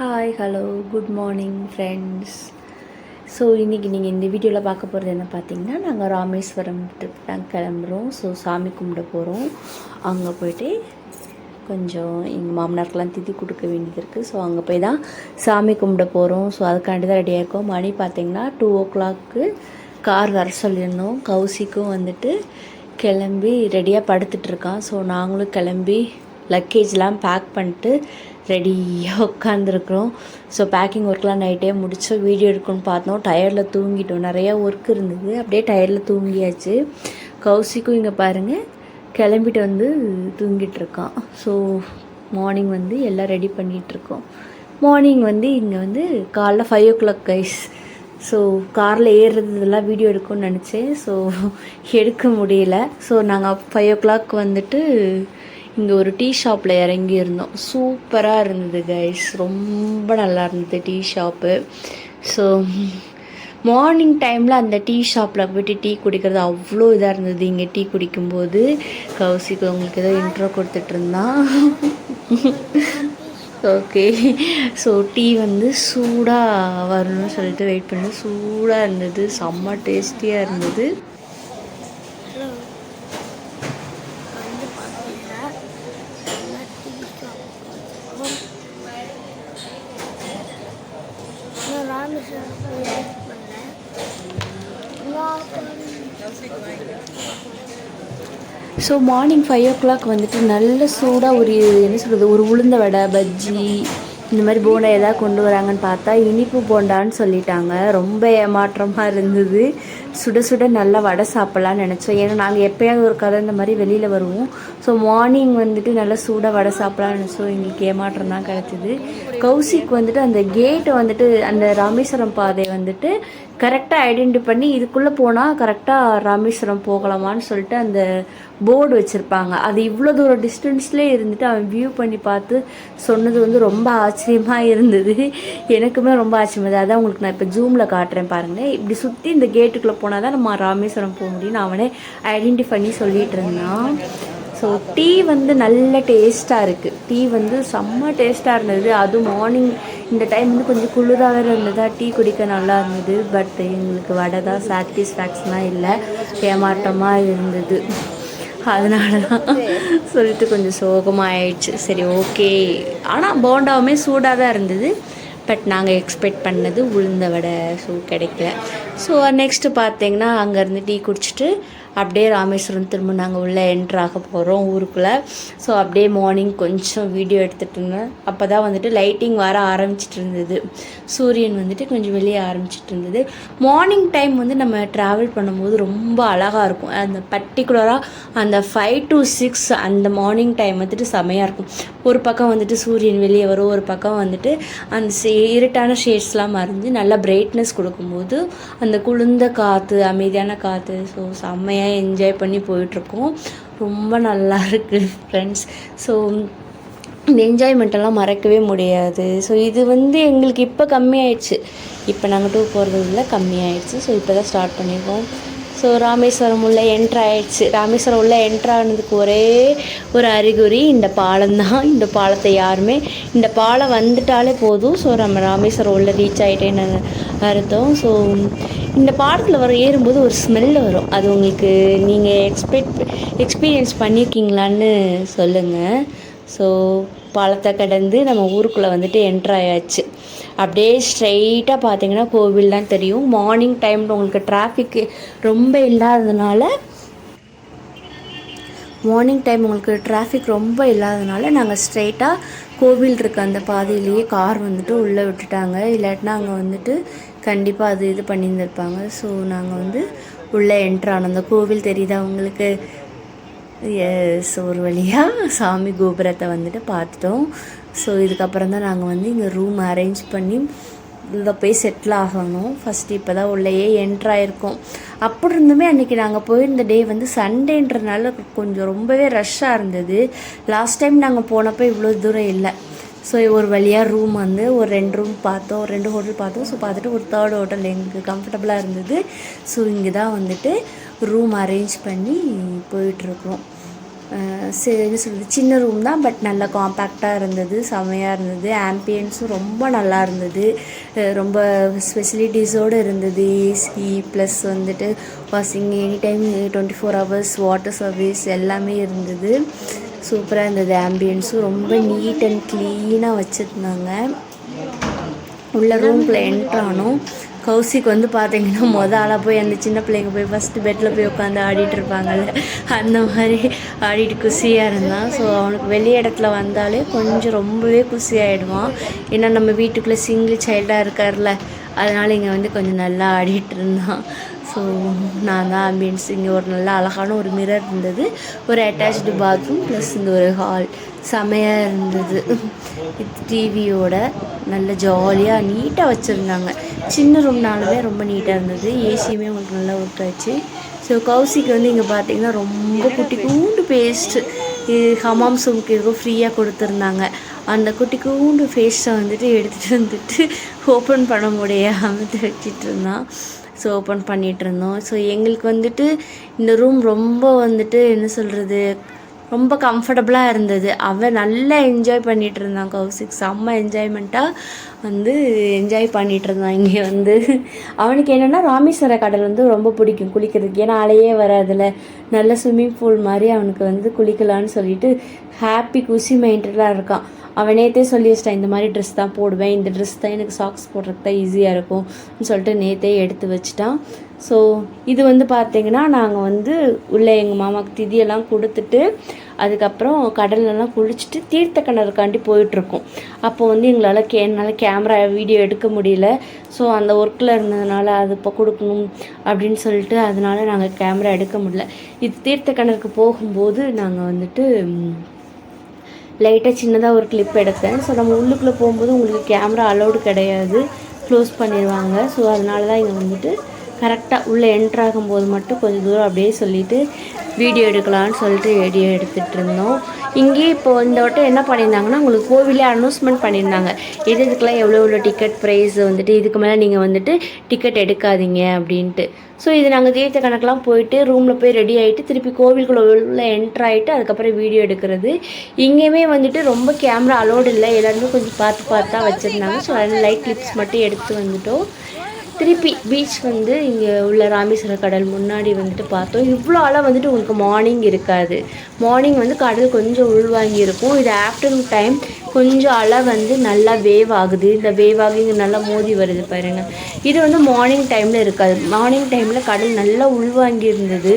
Hi hello good morning friends so இன்றைக்கி நீங்கள் இந்த வீடியோவில் பார்க்க போகிறது என்ன பார்த்தீங்கன்னா நாங்கள் ராமேஸ்வரம் ட்ரிப் தான் கிளம்புறோம். ஸோ சாமி கும்பிட போகிறோம் அங்கே போயிட்டு கொஞ்சம் எங்கள் மாமனாருக்கெல்லாம் திதி கொடுக்க வேண்டியது இருக்குது ஸோ அங்கே போய் தான் சாமி கும்பிட போகிறோம் ஸோ அதுக்காண்டி தான் ரெடியாக இருக்கோம். மணி பார்த்தீங்கன்னா டூ ஓ கிளாக்கு கார் வர சொல்லியிருந்தோம். கௌசிக்கும் வந்துட்டு கிளம்பி ரெடியாக படுத்துட்ருக்கான் ஸோ நாங்களும் கிளம்பி லக்கேஜ்லாம் பேக் பண்ணிட்டு ரெடியாக உட்காந்துருக்குறோம் ஸோ பேக்கிங் ஒர்க்லாம் நைட்டே முடிச்சு வீடியோ எடுக்கணும்னு பார்த்தோம். டயரில் தூங்கிட்டோம். நிறையா ஒர்க் இருந்தது. அப்படியே டயரில் தூங்கியாச்சு. கௌசிக்கும் இங்கே பாருங்கள் கிளம்பிட்டு வந்து தூங்கிட்டு இருக்கான் ஸோ மார்னிங் வந்து எல்லாம் ரெடி பண்ணிகிட்ருக்கோம் மார்னிங் வந்து இங்கே வந்து காலைல five o'clock guys so காரில் ஏறுறது இதெல்லாம் வீடியோ எடுக்கணும்னு நினச்சேன். ஸோ எடுக்க முடியல. ஸோ நாங்கள் ஃபைவ் ஓ கிளாக் வந்துட்டு இங்கே ஒரு டீ ஷாப்பில் இறங்கி இருந்தோம். சூப்பராக இருந்தது கைஸ் ரொம்ப நல்லா இருந்தது டீ ஷாப்பு ஸோ மார்னிங் டைமில் அந்த டீ ஷாப்பில் போயிட்டு டீ குடிக்கிறது அவ்வளோ இதாக இருந்தது. இங்கே டீ குடிக்கும்போது கௌசிக்கு உங்களுக்கு ஏதோ இன்ட்ரோ கொடுத்துட்ருந்தான் ஓகே ஸோ டீ வந்து சூடாக வரணும்னு சொல்லிட்டு வெயிட் பண்ணி சூடாக இருந்தது. செம்ம டேஸ்டியாக இருந்தது. So morning five o'clock வந்துட்டு நல்ல சூடாக ஒரு என்ன சொல்கிறது ஒரு உளுந்த வடை பஜ்ஜி இந்த மாதிரி போண்டா எதாவது கொண்டு வராங்கன்னு பார்த்தா இனிப்பு போண்டான்னு சொல்லிட்டாங்க. ரொம்ப ஏமாற்றமாக இருந்தது. சுட சுட நல்லா வடை சாப்பிட்லான்னு நினச்சோம். ஏன்னா நாங்கள் எப்போயாவது ஒரு கதை இந்த மாதிரி வெளியில் வருவோம். ஸோ மார்னிங் வந்துட்டு நல்லா சூடாக வடை சாப்பிட்லான்னு நினச்சோம். எங்களுக்கு ஏமாற்றம் தான் கிடச்சிது. கௌசிக் வந்துட்டு அந்த கேட்டை வந்துட்டு அந்த ராமேஸ்வரம் பாதை வந்துட்டு கரெக்டாக ஐடென்டி பண்ணி இதுக்குள்ளே போனால் கரெக்டாக ராமேஸ்வரம் போகலாமான்னு சொல்லிட்டு அந்த போர்டு வச்சுருப்பாங்க. அது இவ்வளோ தூரம் டிஸ்டன்ஸ்லேயே இருந்துட்டு அவன் வியூ பண்ணி பார்த்து சொன்னது வந்து ரொம்ப ஆச்சரியமாக இருந்தது. எனக்குமே ரொம்ப ஆச்சரியமாக இருந்தது. அதான் உங்களுக்கு நான் இப்போ ஜூமில் காட்டுறேன் பாருங்களேன். இப்படி சுற்றி இந்த கேட்டுக்குள்ளே போனால் தான் நம்ம ராமேஸ்வரம் போக முடியும்னு அவனே ஐடென்டி பண்ணி சொல்லிட்டு இருந்தான். ஸோ டீ வந்து நல்ல டேஸ்ட்டாக இருக்குது டீ வந்து செம்ம டேஸ்ட்டாக இருந்தது. அதுவும் மார்னிங் இந்த டைம் வந்து கொஞ்சம் குளிராக வேறு இருந்ததா டீ குடிக்க நல்லா இருந்தது. பட் எங்களுக்கு வடை தான் சாட்டிஸ்ஃபேக்ஷனாக இல்லை. ஏமாட்டமாக இருந்தது. அதனால தான் சொல்லிட்டு கொஞ்சம் சோகமாக ஆயிடுச்சு. சரி ஓகே ஆனால் போண்டாவுமே சூடாக தான் இருந்தது. பட் நாங்கள் எக்ஸ்பெக்ட் பண்ணது உளுந்த வடை ஸோ கிடைக்கல. ஸோ நெக்ஸ்ட்டு பார்த்தீங்கன்னா அங்கேருந்து டீ குடிச்சிட்டு அப்படியே ராமேஸ்வரம் திரும்ப நாங்கள் உள்ளே என்ட்ராக போகிறோம் ஊருக்குள்ளே. ஸோ அப்படியே மார்னிங் கொஞ்சம் வீடியோ எடுத்துகிட்டு இருந்தேன். அப்போ தான் வந்துட்டு லைட்டிங் வர ஆரம்பிச்சிட்டு இருந்தது. சூரியன் வந்துட்டு கொஞ்சம் வெளியே ஆரம்பிச்சிட்டு இருந்தது. மார்னிங் டைம் வந்து நம்ம ட்ராவல் பண்ணும்போது ரொம்ப அழகாக இருக்கும். அந்த பர்டிகுலராக அந்த ஃபைவ் டு சிக்ஸ் அந்த மார்னிங் டைம் வந்துட்டு செமையாக இருக்கும். ஒரு பக்கம் வந்துட்டு சூரியன் வெளியே வரும். ஒரு பக்கம் வந்துட்டு அந்த சே இருட்டான ஷேட்ஸ்லாம் மறைஞ்சு நல்லா பிரைட்னஸ் கொடுக்கும்போது அந்த குளிர்ந்த காற்று அமைதியான காற்று ஸோ செம்மையாக என்ஜாய் பண்ணி போயிட்டுருக்கோம். ரொம்ப நல்லா இருக்குது ஃப்ரெண்ட்ஸ் ஸோ இந்த என்ஜாய்மெண்ட்டெல்லாம் மறக்கவே முடியாது. ஸோ இது வந்து எங்களுக்கு இப்போ கம்மியாயிடுச்சு. இப்போ நாங்கள் டூர் போகிறது இல்லை கம்மியாயிடுச்சு. ஸோ இப்போ தான் ஸ்டார்ட் பண்ணியிருக்கோம் ஸோ ராமேஸ்வரம் உள்ள என்ட்ரு ஆயிடுச்சு. ராமேஸ்வரம் உள்ள என்ட்ரு ஆனதுக்கு ஒரே ஒரு அறிகுறி இந்த பாலம் தான். இந்த பாலத்தை யாருமே இந்த பாலம் வந்துட்டாலே போதும். ஸோ நம்ம ராமேஸ்வரம் உள்ள ரீச் ஆகிட்டேன்னு அர்த்தம். ஸோ இந்த பாலத்தில் வர ஏறும்போது ஒரு ஸ்மெல் வரும். அது உங்களுக்கு நீங்கள் எக்ஸ்பெக்ட் எக்ஸ்பீரியன்ஸ் பண்ணியிருக்கீங்களான்னு சொல்லுங்கள் ஸோ பாலத்தை கடந்து நம்ம ஊருக்குள்ளே வந்துட்டு என்ட்ரு ஆயாச்சு. அப்படியே ஸ்ட்ரைட்டாக பார்த்தீங்கன்னா கோவில் தான் தெரியும். மார்னிங் டைமில் உங்களுக்கு டிராஃபிக்கு ரொம்ப இல்லாததுனால மார்னிங் டைம் உங்களுக்கு டிராஃபிக் ரொம்ப இல்லாததுனால நாங்கள் ஸ்ட்ரைட்டாக கோவில் இருக்க அந்த பாதையிலேயே கார் வந்துட்டு உள்ளே விட்டுட்டாங்க. இல்லாட்டினா அங்கே வந்துட்டு கண்டிப்பாக அது இது பண்ணியிருந்திருப்பாங்க. ஸோ நாங்கள் வந்து உள்ளே என்ட்ரு ஆனோம். அந்த கோவில் தெரியுதா உங்களுக்கு? எஸ் ஒரு வழியாக சாமி கோபுரத்தை வந்துட்டு பார்த்துட்டோம். ஸோ இதுக்கப்புறம் தான் நாங்கள் வந்து இங்கே ரூம் அரேஞ்ச் பண்ணி இங்கே போய் செட்டில் ஆகணும். ஃபஸ்ட்டு இப்போ தான் உள்ளேயே என்ட்ராயிருக்கோம் அப்படி இருந்துமே அன்றைக்கி நாங்கள் போயிருந்த டே வந்து சண்டேன்றனால கொஞ்சம் ரொம்பவே ரஷ்ஷாக இருந்தது. லாஸ்ட் டைம் நாங்கள் போனப்போ இவ்வளோ தூரம் இல்லை. ஸோ ஒரு வழியாக ரூம் வந்து ஒரு ரெண்டு ரூம் பார்த்தோம் ரெண்டு ஹோட்டல் பார்த்தோம். ஸோ பார்த்துட்டு ஒரு தேர்ட் ஹோட்டல் எங்களுக்கு கம்ஃபர்டபுளாக இருந்தது. ஸோ இங்கே தான் வந்துட்டு ரூம் அரேஞ்ச் பண்ணி போயிட்டுருக்கோம். என்ன சொல்கிறது சின்ன ரூம் தான் பட் நல்லா காம்பேக்டாக இருந்தது செமையாக இருந்தது ஆம்பியன்ஸும் ரொம்ப நல்லா இருந்தது. ரொம்ப ஃபெசிலிட்டிஸோடு இருந்தது ஏசி ப்ளஸ் வந்துட்டு washing any time twenty four hours water service எல்லாமே இருந்தது. சூப்பராக இருந்தது ஆம்பியன்ஸும் ரொம்ப நீட் அண்ட் க்ளீனாக வச்சுருந்தாங்க. உள்ள ரூமில் என்ட்ரானோம் கௌசிக்கு வந்து பார்த்தீங்கன்னா மொதல் ஆளாக போய் அந்த சின்ன பிள்ளைங்க போய் ஃபஸ்ட்டு பெட்டில் போய் உட்காந்து ஆடிட்டு இருப்பாங்கல்ல. அந்த மாதிரி ஆடிட்டு குஷியாக இருந்தான். ஸோ அவனுக்கு வெளி இடத்துல வந்தாலே கொஞ்சம் ரொம்பவே குஷியாயிடுவான். ஏன்னா நம்ம வீட்டுக்குள்ளே சிங்கிள் சைல்டாக இருக்கார்ல. அதனால் இங்கே வந்து கொஞ்சம் நல்லா ஆடிட்டு இருந்தான். ஸோ நான் தான் ஆம்பியன்ஸ் இங்கே ஒரு நல்ல அழகான ஒரு மிரர் இருந்தது. ஒரு அட்டாச்டு பாத்ரூம் ப்ளஸ் இந்த ஒரு ஹால் செமையாக இருந்தது. டிவியோட நல்ல ஜாலியாக நீட்டாக வச்சுருந்தாங்க. சின்ன ரூம்னாலுமே ரொம்ப நீட்டாக இருந்தது. ஏசியுமே உங்களுக்கு நல்லா ஒர்க் ஆச்சு. ஸோ கௌசிக்கு வந்து இங்கே பார்த்தீங்கன்னா ரொம்ப குட்டி கூண்டு பேஸ்ட்டு இது ஹமாம் சூமுக்கு எதுவும் ஃப்ரீயாக கொடுத்துருந்தாங்க. அந்த குட்டி கூண்டு ஃபேஸ்ட்டை வந்துட்டு எடுத்துகிட்டு வந்துட்டு ஓப்பன் பண்ண முடியாமல் வச்சுட்டு இருந்தான். ஸோ ஓப்பன் பண்ணிகிட்டு இருந்தோம். ஸோ எங்களுக்கு வந்துட்டு இந்த ரூம் ரொம்ப வந்துட்டு என்ன சொல்கிறது ரொம்ப கம்ஃபர்டபுளாக இருந்தது. அவன் நல்லா என்ஜாய் பண்ணிகிட்டு இருந்தான் கௌசிக். செம்ம என்ஜாய்மெண்ட்டாக வந்து என்ஜாய் பண்ணிகிட்டு இருந்தான் இங்கே வந்து. அவனுக்கு என்னென்னா ராமேஸ்வர கடல் வந்து ரொம்ப பிடிக்கும் குளிக்கிறதுக்கு. ஏன்னா அலையே வராதுல. நல்ல ஸ்விம்மிங் பூல் மாதிரி அவனுக்கு வந்து குளிக்கலான்னு சொல்லிட்டு ஹாப்பி குஷி மைண்டடாக இருக்கான். அவன் நேற்றே சொல்லி வச்சிட்டான் இந்த மாதிரி ட்ரெஸ் தான் போடுவேன். இந்த ட்ரெஸ் தான் எனக்கு சாக்ஸ் போடுறதுக்கு தான் ஈஸியாக இருக்கும்னு சொல்லிட்டு நேற்றே எடுத்து வச்சிட்டான். ஸோ இது வந்து பார்த்தீங்கன்னா நாங்கள் வந்து உள்ளே எங்கள் மாமாவுக்கு திதியெல்லாம் கொடுத்துட்டு அதுக்கப்புறம் கடல்லலாம் குளிச்சுட்டு தீர்த்த கிணறுக்காண்டி போயிட்டுருக்கோம். அப்போ வந்து எங்களால் கே என்னால் கேமரா வீடியோ எடுக்க முடியல. ஸோ அந்த ஒர்க்கில் இருந்ததுனால அது இப்போ கொடுக்கணும் அப்படின்னு சொல்லிட்டு அதனால் நாங்கள் கேமரா எடுக்க முடியல. இது தீர்த்த கிணறுக்கு போகும்போது நாங்கள் வந்துட்டு லைட்டாக சின்னதாக ஒரு கிளிப் எடுத்தேன். ஸோ நம்ம உள்ளுக்குள்ளே போகும்போது உங்களுக்கு கேமரா அலௌடு கிடையாது. க்ளோஸ் பண்ணிடுவாங்க. ஸோ அதனால தான் இங்கே வந்துட்டு கரெக்டாக உள்ளே என்ட்ரு ஆகும்போது மட்டும் கொஞ்சம் தூரம் அப்படியே சொல்லிவிட்டு வீடியோ எடுக்கலாம்னு சொல்லிட்டு வீடியோ எடுத்துகிட்டு இருந்தோம். இங்கேயே இப்போ இந்த வட்டம் என்ன பண்ணியிருந்தாங்கன்னா உங்களுக்கு கோவிலே அனௌன்ஸ்மெண்ட் பண்ணியிருந்தாங்க. எது இதுக்கெல்லாம் எவ்வளோ எவ்வளோ டிக்கெட் ப்ரைஸ் வந்துட்டு இதுக்கு மேலே நீங்கள் வந்துட்டு டிக்கெட் எடுக்காதீங்க அப்படின்ட்டு. ஸோ இது நாங்கள் தீர்த்த கணக்கெலாம் போயிட்டு ரூமில் போய் ரெடி ஆகிட்டு திருப்பி கோவிலுக்குள்ளே உள்ள என்ட்ரு ஆகிட்டு அதுக்கப்புறம் வீடியோ எடுக்கிறது. இங்கேயுமே வந்துட்டு ரொம்ப கேமரா அலோடு இல்லை. எல்லாருமே கொஞ்சம் பார்த்து பார்த்து தான் வச்சுருந்தாங்க. ஸோ அதில் லைட் கிளிப்ஸ் மட்டும் எடுத்து வந்துட்டோம். திருப்பி பீச் வந்து இங்கே உள்ள ராமேஸ்வர கடல் முன்னாடி வந்துட்டு பார்த்தோம். இவ்வளோ அலை வந்துட்டு உங்களுக்கு மார்னிங் இருக்காது. மார்னிங் வந்து கடல் கொஞ்சம் உள்வாங்கி இருக்கும். இது ஆஃப்டர்நூன் டைம் கொஞ்சம் அலை வந்து நல்லா வேவ் ஆகுது. இந்த வேவ் ஆகி இங்கே நல்லா மோதி வருது பாருங்க. இது வந்து மார்னிங் டைமில் இருக்காது. மார்னிங் டைமில் கடல் நல்லா உள்வாங்கி இருந்தது.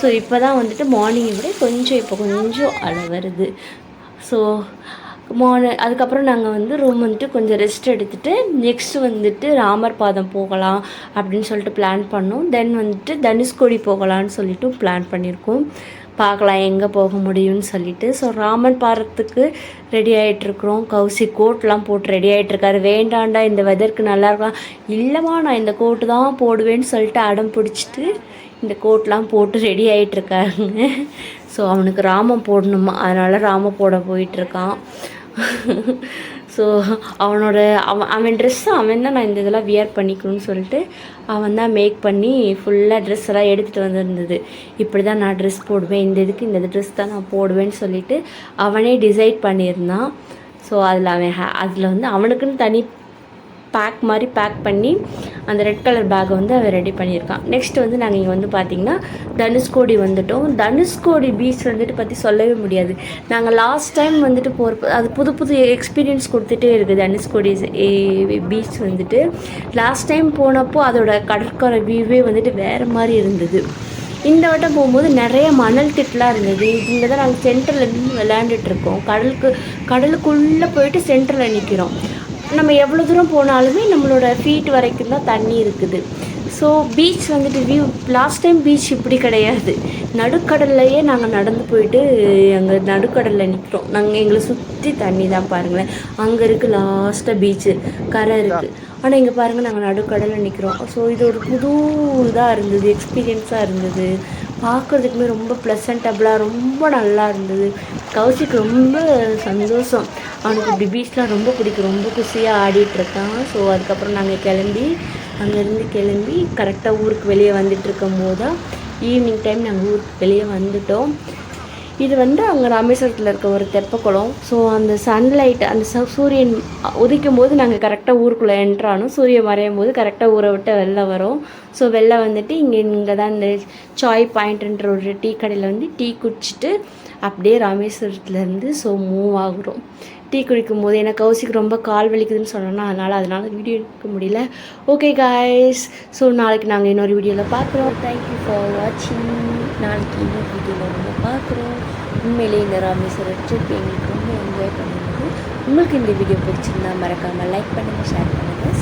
ஸோ இப்போ தான் வந்துட்டு மார்னிங்கை விட கொஞ்சம் இப்போ கொஞ்சம் அலை வருது. ஸோ மார்னிங் அதுக்கப்புறம் நாங்கள் வந்து ரூம் வந்துட்டு கொஞ்சம் ரெஸ்ட் எடுத்துட்டு நெக்ஸ்ட் வந்துட்டு ராமர் பாதம் போகலாம் அப்படின்னு சொல்லிட்டு பிளான் பண்ணோம். தென் வந்துட்டு தனுஷ்கோடி போகலான்னு சொல்லிட்டு பிளான் பண்ணியிருக்கோம் பார்க்கலாம் எங்கே போக முடியும்னு சொல்லிட்டு. ஸோ ராமன் பாரத்துக்கு ரெடி ஆகிட்டுருக்குறோம் கௌசி கோட்லாம் போட்டு ரெடி ஆகிட்டுருக்காரு வேண்டாண்டா இந்த வெதருக்கு நல்லா இருக்கலாம். இல்லைம்மா நான் இந்த கோட்டு தான் போடுவேன்னு சொல்லிட்டு அடம் பிடிச்சிட்டு இந்த கோட்லாம் போட்டு ரெடி ஆகிட்ருக்காருங்க ஸோ அவனுக்கு ராமம் போடணுமா? அதனால் ராமம் போட போயிட்டுருக்கான் ஸோ அவனோட அவன் அவன் ட்ரெஸ்ஸு அவன் தான் நான் இந்த இதெல்லாம் வியர் பண்ணிக்கணும்னு சொல்லிட்டு அவன் தான் மேக் பண்ணி ஃபுல்லாக ட்ரெஸ் எல்லாம் எடுத்துகிட்டு வந்திருந்தது. இப்படி தான் நான் ட்ரெஸ் போடுவேன். இந்த இதுக்கு இந்த ட்ரெஸ் தான் நான் போடுவேன்னு சொல்லிட்டு அவனே டிசைட் பண்ணியிருந்தான். ஸோ அதில் அவன் ஹே அதில் வந்து அவனுக்குன்னு தனி பேக் மாதிரி பேக் பண்ணி அந்த ரெட் கலர் பேக்கை வந்து அவன் ரெடி பண்ணியிருக்கான். நெக்ஸ்ட் வந்து நாங்கள் இங்கே வந்து பார்த்திங்கன்னா தனுஷ்கோடி வந்துட்டோம். தனுஷ்கோடி பீச் வந்துட்டு பற்றி சொல்லவே முடியாது. நாங்கள் லாஸ்ட் டைம் வந்துட்டு போகிறப்ப அது புது புது எக்ஸ்பீரியன்ஸ் கொடுத்துட்டே இருக்குது தனுஷ்கோடி பீச் வந்துட்டு. லாஸ்ட் டைம் போனப்போ அதோட கடற்கரை வியூவே வந்துட்டு வேறு மாதிரி இருந்தது. இந்த வட்டம் போகும்போது நிறைய மணல் திட்டுலாம் இருந்தது. இங்கே தான் நாங்கள் சென்டரில் நின்று விளையாண்டுட்டு இருக்கோம். கடலுக்கு கடலுக்குள்ளே போயிட்டு சென்டரில் நிற்கிறோம் நம்ம எவ்வளோ தூரம் போனாலுமே நம்மளோட ஃபீட் வரைக்கும் தான் தண்ணி இருக்குது. ஸோ பீச் வந்துட்டு வியூ லாஸ்ட் டைம் பீச் இப்படி கிடையாது. நடுக்கடல்லையே நாங்கள் நடந்து போயிட்டு அங்கே நடுக்கடலில் நிற்கிறோம் நாங்கள் எங்களை சுற்றி தண்ணி தான் பாருங்களேன். அங்கே இருக்குது லாஸ்ட்டாக பீச்சு கரை இருக்குது ஆனால் இங்கே பாருங்கள் நாங்கள் நடுக்கடலில் நிற்கிறோம் ஸோ இது ஒரு புது இதாக இருந்தது எக்ஸ்பீரியன்ஸாக இருந்தது. பார்க்குறதுக்குமே ரொம்ப ப்ளசண்டபுளாக ரொம்ப நல்லா இருந்தது. கௌசிக்கு ரொம்ப சந்தோஷம். அவனுக்கு இப்படி பீச்லாம் ரொம்ப பிடிக்கும். ரொம்ப குஷியாக ஆடிட்டுருக்கான். ஸோ அதுக்கப்புறம் நாங்கள் கிளம்பி அங்கேருந்து கிளம்பி கரெக்டாக ஊருக்கு வெளியே வந்துட்டு இருக்கும் போது தான் ஈவினிங் டைம் நாங்கள் ஊருக்கு வெளியே வந்துட்டோம். இது வந்து அங்கே ராமேஸ்வரத்தில் இருக்க ஒரு தெப்பக்குளம் ஸோ அந்த சன்லைட் அந்த ச- சூரியன் உதிக்கும் போது நாங்கள் கரெக்டாக ஊருக்குள்ளே என்ட்ரானோம் சூரியன் மறையும் போது கரெக்டாக ஊரை விட்டு வெளில வரோம். ஸோ வெளில வந்துட்டு இங்கே இங்கே தான் இந்த சாய் பாயிண்ட்ன்ற ஒரு டீ கடையில் வந்து டீ குடிச்சிட்டு அப்படியே ராமேஸ்வரத்துலேருந்து ஸோ மூவ் ஆகுறோம். டீ குடிக்கும் போது எனக்கு கௌசிக்கு ரொம்ப கால் வலிக்குதுன்னு சொன்னோன்னா அதனால் அதனால் வீடியோ எடுக்க முடியல. ஓகே காய்ஸ் ஸோ நாளைக்கு நாங்கள் இன்னொரு வீடியோவில் பார்க்குறோம். தேங்க்யூ ஃபார் வாட்சிங் நாளைக்கு இன்னொரு வீடியோவில் நம்ம பார்க்குறோம். உண்மையிலேயே இந்த ராமேஸ்வரம் ட்ரிப் எங்களுக்கு ரொம்ப என்ஜாய் பண்ணிருந்தது உங்களுக்கு இந்த வீடியோ பிடிச்சிருந்தா மறக்காமல் லைக் பண்ணுங்கள் ஷேர் பண்ணுங்கள்